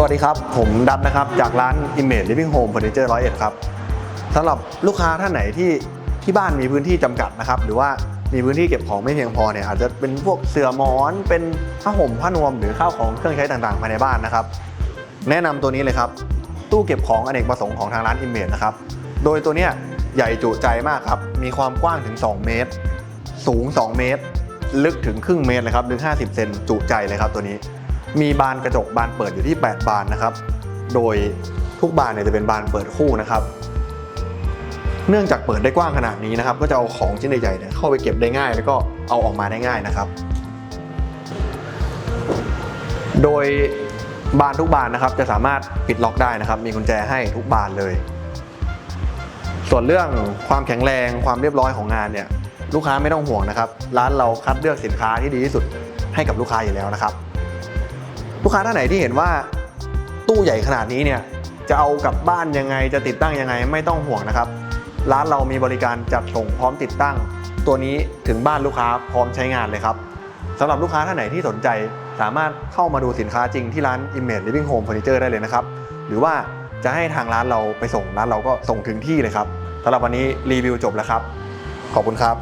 สวัสดีครับ ผมดับนะครับ จากร้าน Image Living Home Furniture 101 ครับสำหรับลูกค้าท่านไหนที่ที่บ้านมีพื้นที่จำกัดนะครับ หรือว่ามีพื้นที่เก็บของไม่เพียงพอเนี่ยอาจจะเป็นพวกเสื่อหมอน เป็นผ้าห่มผ้านวมหรือข้าวของเครื่องใช้ต่างๆภายในบ้านนะครับ แนะนำตัวนี้เลยครับ ตู้เก็บของอเนกประสงค์ของทางร้าน Image นะครับ โดยตัวเนี้ยใหญ่จุใจมากครับ มีความกว้างถึง 2 เมตร สูง 2 เมตร ลึกถึงครึ่งเมตรเลยครับ ลึก 50 เซนจุใจเลยครับตัวนี้ มีบานกระจกบานเปิดอยู่ที่ 8 บานนะครับ โดยทุกบานเนี่ยจะเป็นบานเปิดคู่นะครับ เนื่องจากเปิดได้กว้างขนาดนี้นะครับ ก็จะเอาของชิ้นใหญ่ๆเนี่ยเข้าไปเก็บได้ง่าย แล้วก็เอาออกมาได้ง่ายนะครับ โดยบานทุกบานนะครับ จะสามารถปิดล็อกได้นะครับ มีกุญแจให้ทุกบานเลย ส่วนเรื่องความแข็งแรงความเรียบร้อยของงานเนี่ยลูกค้าไม่ต้องห่วงนะครับ ร้านเราคัดเลือกสินค้าที่ดีที่สุดให้กับลูกค้าอยู่แล้วนะครับ ลูกค้าท่านไหนที่เห็นว่าตู้ใหญ่ขนาดนี้เนี่ยจะเอากลับบ้านยังไงจะติดตั้งยังไงไม่ต้องห่วงนะครับ ร้านเรามีบริการจัดส่งพร้อมติดตั้ง ตัวนี้ถึงบ้านลูกค้าพร้อมใช้งานเลยครับสำหรับลูกค้าท่านไหนที่สนใจสามารถเข้ามาดูสินค้าจริงที่ร้าน Image Living Home Furniture ได้เลยนะครับ หรือว่าจะให้ทางร้านเราไปส่งร้านเราก็ส่งถึงที่เลยครับสำหรับวันนี้รีวิวจบแล้วครับ ขอบคุณครับ